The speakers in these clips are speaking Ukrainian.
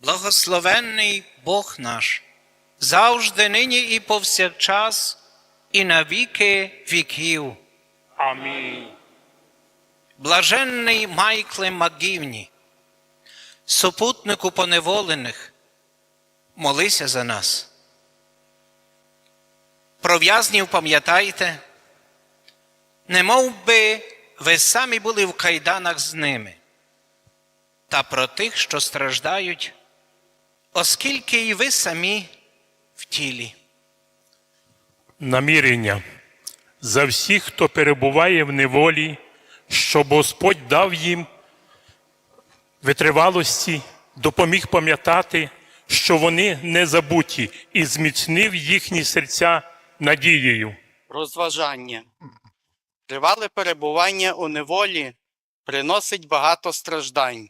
благословенний Бог наш, завжди нині і повсякчас, і на віки віків. Амінь. Блаженний Майкле Магівні, супутнику поневолених, молися за нас. Про в'язнів пам'ятайте, не мов би ви самі були в кайданах з ними, та про тих, що страждають, оскільки і ви самі в тілі. Намірення за всіх, хто перебуває в неволі, щоб Господь дав їм витривалості, допоміг пам'ятати, що вони не забуті, і зміцнив їхні серця надією. Розважання. Тривале перебування у неволі приносить багато страждань.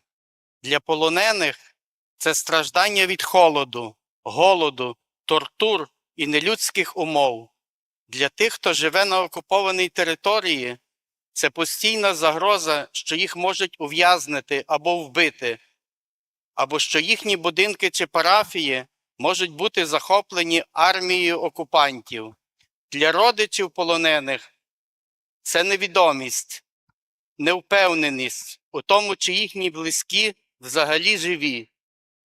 Для полонених це страждання від холоду, голоду, тортур і нелюдських умов. Для тих, хто живе на окупованій території, це постійна загроза, що їх можуть ув'язнити або вбити, або що їхні будинки чи парафії можуть бути захоплені армією окупантів. Для родичів полонених це невідомість, невпевненість у тому, чи їхні близькі взагалі живі.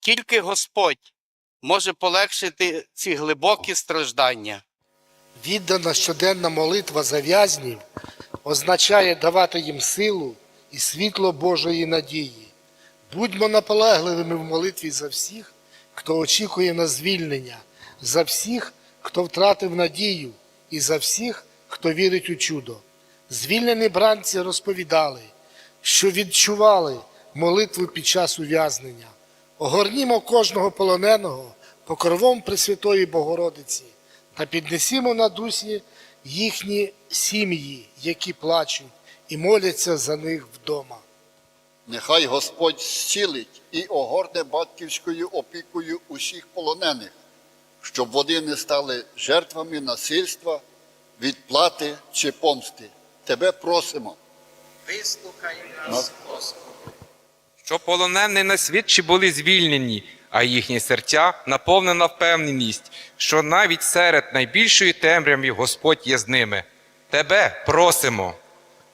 Тільки Господь може полегшити ці глибокі страждання. Віддана щоденна молитва за в'язнів означає давати їм силу і світло Божої надії. Будьмо наполегливими в молитві за всіх, хто очікує на звільнення, за всіх, хто втратив надію, і за всіх, хто вірить у чудо. Звільнені бранці розповідали, що відчували молитву під час ув'язнення. Огорнімо кожного полоненого покровом Пресвятої Богородиці та піднесімо на дусі їхні сім'ї, які плачуть і моляться за них вдома. Нехай Господь зцілить і огорне батьківською опікою усіх полонених, щоб вони не стали жертвами насильства, відплати чи помсти. Тебе просимо. Вислухай нас, Щоб полонені на свідчі були звільнені, а їхні серця наповнена впевненість, що навіть серед найбільшої темряви Господь є з ними. Тебе просимо.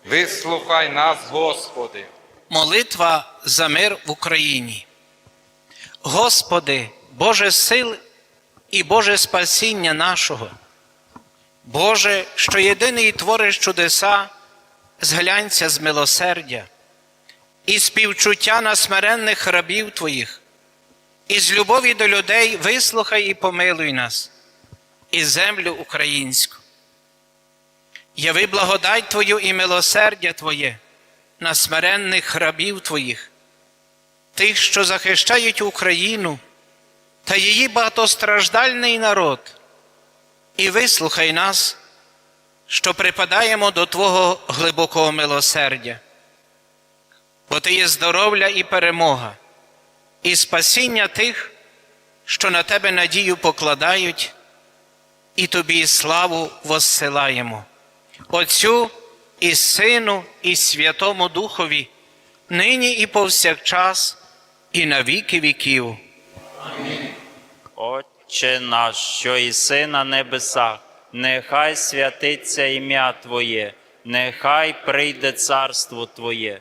Вислухай нас, Господи. Молитва за мир в Україні. Господи, Боже сил і Боже спасіння нашого. Боже, що єдиний твориш чудеса, зглянься з милосердя, і співчуття на смиренних рабів Твоїх, і з любові до людей вислухай і помилуй нас, і землю українську. Яви благодать Твою і милосердя Твоє на смиренних рабів Твоїх, тих, що захищають Україну та її багатостраждальний народ, і вислухай нас, що припадаємо до Твого глибокого милосердя, бо Ти є здоров'я і перемога, і спасіння тих, що на Тебе надію покладають, і Тобі славу воссилаємо. Отцю і Сину, і Святому Духові, нині і повсякчас, і на віки віків. Отче наш, що іси на небесах, нехай святиться ім'я Твоє, нехай прийде царство Твоє,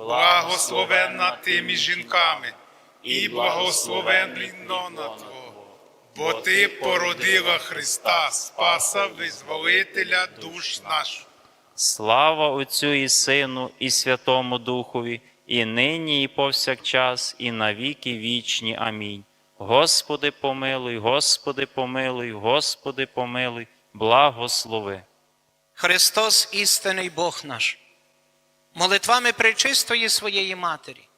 благословенна ти між жінками, і благословен лона Твого, бо ти породила Христа, Спаса, Визволителя душ наших. Слава Отцю і Сину, і Святому Духові, і нині, і повсякчас, і на віки вічні. Амінь. Господи, помилуй, Господи, помилуй, Господи, помилуй, благослови. Христос істинний Бог наш, молитвами пречистої своєї Матері,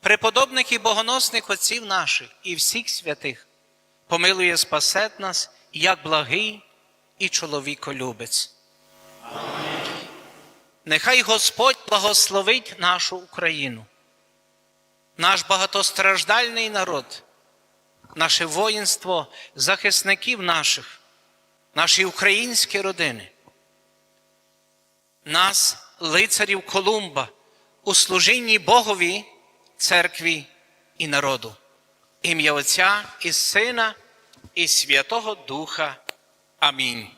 преподобних і богоносних отців наших і всіх святих, помилує спасе нас, як благий і чоловіколюбець. Нехай Господь благословить нашу Україну, наш багатостраждальний народ, наше воїнство, захисників наших, наші українські родини, нас, лицарів Колумба, у служінні Богові, церкві і народу. Ім'я Отця і Сина, і Святого Духа. Амінь.